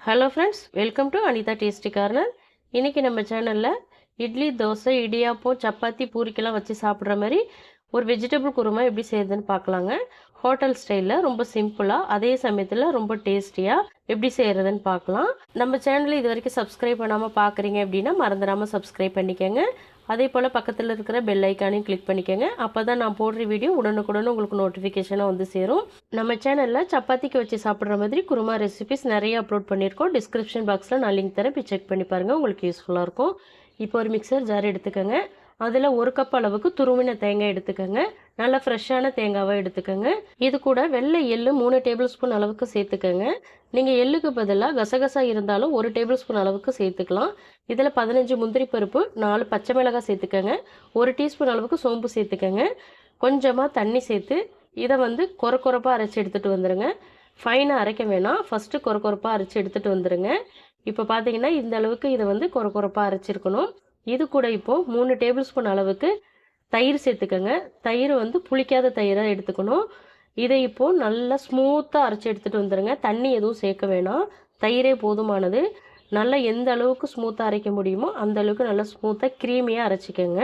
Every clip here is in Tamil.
Hello friends welcome to Anitha Tasty Corner இன்றைக்கி நம்ம சேனலில் இட்லி தோசை இடியாப்பம் சப்பாத்தி பூரிக்கெல்லாம் வச்சு சாப்பிட்ற மாதிரி ஒரு வெஜிடபிள் குருமா எப்படி செய்யுதுன்னு பார்க்கலாங்க. ஹோட்டல் ஸ்டைலில் ரொம்ப சிம்பிளாக அதே சமயத்தில் ரொம்ப டேஸ்டியாக எப்படி செய்கிறதுன்னு பார்க்கலாம். நம்ம சேனலை இது வரைக்கும் சப்ஸ்கிரைப் பண்ணாமல் பார்க்குறீங்க அப்படின்னா மறந்துடாமல் சப்ஸ்கிரைப் பண்ணிக்கோங்க. அதே போல் பக்கத்தில் இருக்கிற பெல் ஐக்கானையும் கிளிக் பண்ணிக்கோங்க. அப்போ தான் நான் போடுற வீடியோ உடனுக்குடன் உங்களுக்கு நோட்டிஃபிகேஷனாக வந்து சேரும். நம்ம சேனலில் சப்பாத்திக்கு வச்சு சாப்பிட்ற மாதிரி குருமா ரெசிபிஸ் நிறைய அப்லோட் பண்ணியிருக்கோம். டிஸ்கிரிப்ஷன் பாக்ஸில் நான் லிங்க் தரேன். போய் செக் பண்ணி பாருங்கள் உங்களுக்கு யூஸ்ஃபுல்லாக இருக்கும். இப்போ ஒரு மிக்சர் ஜார் எடுத்துக்கோங்க. அதில் ஒரு கப் அளவுக்கு துருவின தேங்காய் எடுத்துக்கோங்க. நல்லா ஃப்ரெஷ்ஷான தேங்காவை எடுத்துக்கோங்க. இது கூட வெள்ளை எள்ளு மூணு டேபிள் ஸ்பூன் அளவுக்கு சேர்த்துக்கோங்க. நீங்கள் எள்ளுக்கு பதிலாக கசகசா இருந்தாலும் ஒரு டேபிள் ஸ்பூன் அளவுக்கு சேர்த்துக்கலாம். இதில் பதினஞ்சு முந்திரி பருப்பு நாலு பச்சை மிளகாய் சேர்த்துக்கோங்க. ஒரு டீஸ்பூன் அளவுக்கு சோம்பு சேர்த்துக்கோங்க. கொஞ்சமாக தண்ணி சேர்த்து இதை வந்து கொர கொரப்பாக அரைச்சி எடுத்துகிட்டு வந்துடுங்க ஃபைனாக அரைக்க வேணாம். ஃபஸ்ட்டு கொர கொரப்பாக அரைச்சி எடுத்துகிட்டு வந்துடுங்க இப்போ பார்த்தீங்கன்னா இந்த அளவுக்கு இதை வந்து கொர கொரப்பாக அரைச்சிருக்கணும். இது கூட இப்போது மூணு டேபிள் ஸ்பூன் அளவுக்கு தயிர் சேர்த்துக்கோங்க. தயிர் வந்து புளிக்காத தயிராக எடுத்துக்கணும். இதை இப்போது நல்லா ஸ்மூத்தாக அரைச்சி எடுத்துகிட்டு வந்துடுங்க தண்ணி எதுவும் சேர்க்க வேணாம். தயிரே போதுமானது. நல்லா எந்த அளவுக்கு ஸ்மூத்தாக அரைக்க முடியுமோ அந்த அளவுக்கு நல்லா ஸ்மூத்தாக க்ரீமியாக அரைச்சிக்கோங்க.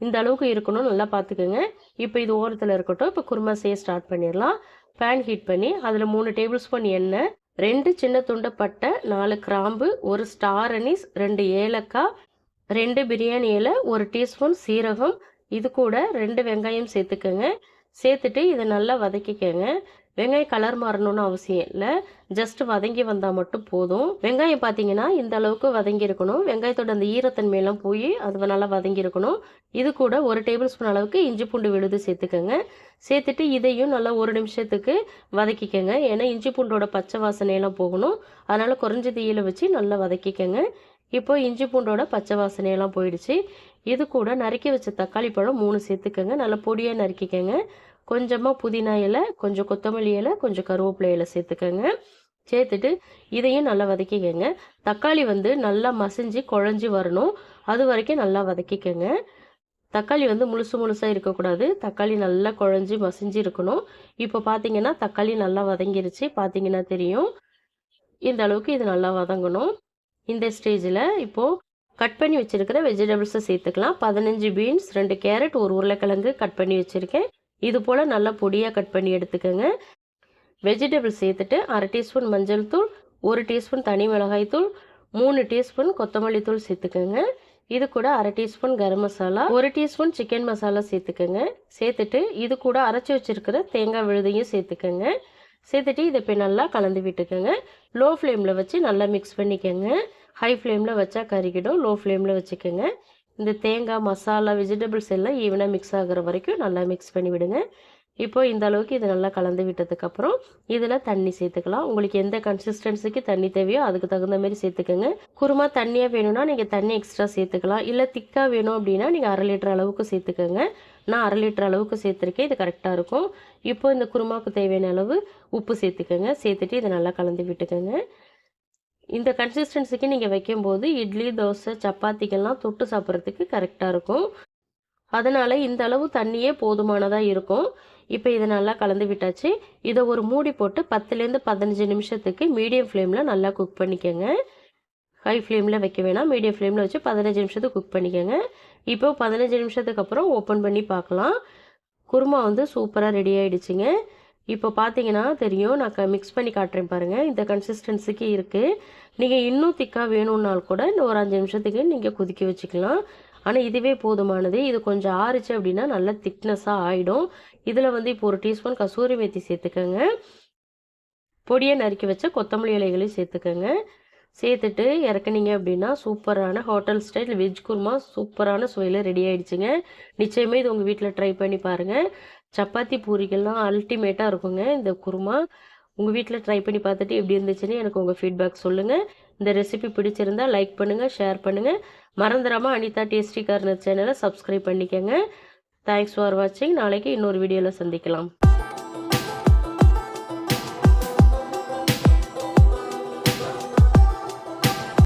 இந்த அளவுக்கு இருக்கணும் நல்லா பார்த்துக்கோங்க. இப்போ இது ஓரத்தில் இருக்கட்டும். இப்போ குருமா செய்ய ஸ்டார்ட் பண்ணிடலாம். பேன் ஹீட் பண்ணி அதில் மூணு டேபிள் ஸ்பூன் எண்ணெய் ரெண்டு சின்ன துண்டை பட்டை நாலு கிராம்பு ஒரு ஸ்டார் அனீஸ் ரெண்டு ஏலக்காய் ரெண்டு பிரியாணி இலை ஒரு டீஸ்பூன் சீரகம். இது கூட ரெண்டு வெங்காயம் சேர்த்துக்கோங்க. சேர்த்துட்டு இதை நல்லா வதக்கிக்கோங்க. வெங்காயம் கலர் மாறணும்னு அவசியம் இல்லை. ஜஸ்ட் வதங்கி வந்தால் மட்டும் போதும். வெங்காயம் பார்த்தீங்கன்னா இந்த அளவுக்கு வதங்கி இருக்கணும். வெங்காயத்தோட அந்த ஈரத்தன்மையெல்லாம் போய் அது நல்லா வதங்கி இருக்கணும். இது கூட ஒரு டேபிள் ஸ்பூன் அளவுக்கு இஞ்சி பூண்டு விழுது சேர்த்துக்கோங்க. சேர்த்துட்டு இதையும் நல்லா ஒரு நிமிஷத்துக்கு வதக்கிக்கோங்க. ஏன்னா இஞ்சி பூண்டோட பச்சை வாசனையெல்லாம் போகணும். அதனால் குறைஞ்ச தீயில வச்சு நல்லா வதக்கிக்கோங்க. இப்போ இஞ்சி பூண்டோட பச்சை வாசனையெல்லாம் போயிடுச்சு. இது கூட நறுக்கி வச்ச தக்காளி பழம் மூணு சேர்த்துக்கோங்க. நல்லா பொடியாக நறுக்கிக்கோங்க. கொஞ்சமாக புதினா இலை கொஞ்சம் கொத்தமல்லி இலை கொஞ்சம் கருவேப்பிலை இலை சேர்த்துக்கோங்க. சேர்த்துட்டு இதையும் நல்லா வதக்கிக்கோங்க. தக்காளி வந்து நல்லா மசிஞ்சு குழஞ்சி வரணும். அது வரைக்கும் நல்லா வதக்கிக்கோங்க. தக்காளி வந்து முழுசு முழுசாக இருக்கக்கூடாது. தக்காளி நல்லா குழஞ்சி மசிஞ்சு இருக்கணும். இப்போ பார்த்தீங்கன்னா தக்காளி நல்லா வதங்கிருச்சு. பார்த்தீங்கன்னா தெரியும். இந்த அளவுக்கு இது நல்லா வதங்கணும். இந்த ஸ்டேஜில் இப்போது கட் பண்ணி வச்சுருக்கிற வெஜிடபிள்ஸை சேர்த்துக்கலாம். பதினஞ்சு பீன்ஸ் ரெண்டு கேரட் ஒரு உருளைக்கிழங்கு கட் பண்ணி வச்சுருக்கேன். இது போல் நல்லா பொடியாக கட் பண்ணி எடுத்துக்கோங்க. வெஜிடபிள்ஸ் சேர்த்துட்டு அரை டீஸ்பூன் மஞ்சள் தூள் ஒரு டீஸ்பூன் தனி மிளகாய் தூள் மூணு டீஸ்பூன் கொத்தமல்லி தூள் சேர்த்துக்கோங்க. இது கூட அரை டீஸ்பூன் கரம் மசாலா ஒரு டீஸ்பூன் சிக்கன் மசாலா சேர்த்துக்கோங்க. சேர்த்துட்டு இது கூட அரைச்சி வச்சுருக்கிற தேங்காய் விழுதையும் சேர்த்துக்கோங்க. சேர்த்துட்டு இதை இப்போ நல்லா கலந்து விட்டுக்கோங்க. லோ ஃப்ளேமில் வச்சு நல்லா மிக்ஸ் பண்ணிக்கோங்க. ஹை ஃப்ளேமில் வச்சா கறிக்கிடும் லோ ஃப்ளேமில் வச்சுக்கோங்க. இந்த தேங்காய் மசாலா வெஜிடபிள்ஸ் எல்லாம் ஈவனாக மிக்ஸ் ஆகிற வரைக்கும் நல்லா மிக்ஸ் பண்ணி விடுங்க. இப்போது இந்த அளவுக்கு இது நல்லா கலந்து விட்டதுக்கப்புறம் இதில் தண்ணி சேர்த்துக்கலாம். உங்களுக்கு எந்த கன்சிஸ்டன்சிக்கு தண்ணி தேவையோ அதுக்கு தகுந்த மாதிரி சேர்த்துக்கோங்க. குருமா தண்ணியாக வேணும்னா நீங்கள் தண்ணி எக்ஸ்ட்ரா சேர்த்துக்கலாம். இல்லை திக்காக வேணும் அப்படின்னா நீங்கள் அரை லிட்டர் அளவுக்கு சேர்த்துக்கோங்க. நான் அரை லிட்டர் அளவுக்கு சேர்த்துருக்கேன். இது கரெக்டாக இருக்கும். இப்போ இந்த குருமாவுக்கு தேவையான அளவு உப்பு சேர்த்துக்கோங்க. சேர்த்துட்டு இதை நல்லா கலந்து விட்டுக்கோங்க. இந்த கன்சிஸ்டன்சிக்கு நீங்கள் வைக்கும்போது இட்லி தோசை சப்பாத்திக்கெல்லாம் தொட்டு சாப்பிட்றதுக்கு கரெக்டாக இருக்கும். அதனால் இந்த அளவு தண்ணியே போதுமானதாக இருக்கும். இப்போ இதை நல்லா கலந்து விட்டாச்சு. இதை ஒரு மூடி போட்டு பத்துலேருந்து பதினஞ்சு நிமிஷத்துக்கு மீடியம் ஃப்ளேமில் நல்லா குக் பண்ணிக்கோங்க. ஹை ஃப்ளேமில் வைக்க வேணாம். மீடியம் ஃப்ளேமில் வச்சு பதினஞ்சு நிமிஷத்துக்கு குக் பண்ணிக்கோங்க. இப்போ பதினஞ்சு நிமிஷத்துக்கு அப்புறம் ஓப்பன் பண்ணி பார்க்கலாம். குருமா வந்து சூப்பராக ரெடி ஆகிடுச்சிங்க இப்போ பார்த்தீங்கன்னா தெரியும் நான் மிக்ஸ் பண்ணி காட்டுறேன் பாருங்கள் இந்த கன்சிஸ்டன்சிக்கு இருக்குது நீங்கள் இன்னும் திக்காக வேணும்னால் கூட இன்னும் ஒரு அஞ்சு நிமிஷத்துக்கு நீங்கள் கொதிக்க வச்சுக்கலாம். ஆனால் இதுவே போதுமானது. இது கொஞ்சம் ஆறுச்சு அப்படின்னா நல்லா திக்னஸாக ஆகிடும் இதில் வந்து இப்போ ஒரு டீஸ்பூன் கசூரி மேத்தி சேர்த்துக்கோங்க. பொடியை நறுக்கி வச்ச கொத்தமல்லி இலைகளையும் சேர்த்துக்கோங்க. சேர்த்துட்டு இறக்குனீங்க அப்படின்னா சூப்பரான ஹோட்டல் ஸ்டைல் வெஜ் குருமா சூப்பரான சுவையில் ரெடி ஆகிடுச்சுங்க நிச்சயமே இது உங்கள் வீட்டில் ட்ரை பண்ணி பாருங்கள் சப்பாத்தி பூரிகள்லாம் அல்டிமேட்டாக இருக்குங்க இந்த குருமா. உங்கள் வீட்டில் ட்ரை பண்ணி பார்த்துட்டு எப்படி இருந்துச்சுன்னு எனக்கு உங்கள் ஃபீட்பேக் சொல்லுங்கள் இந்த ரெசிபி பிடிச்சிருந்தா லைக் பண்ணுங்கள் ஷேர் பண்ணுங்கள் மறந்துடாமல் அனிதா டேஸ்டி கார்னர் சேனலை சப்ஸ்கிரைப் பண்ணிக்கோங்க. தேங்க்ஸ் ஃபார் வாட்சிங் நாளைக்கு இன்னொரு வீடியோவில் சந்திக்கலாம்.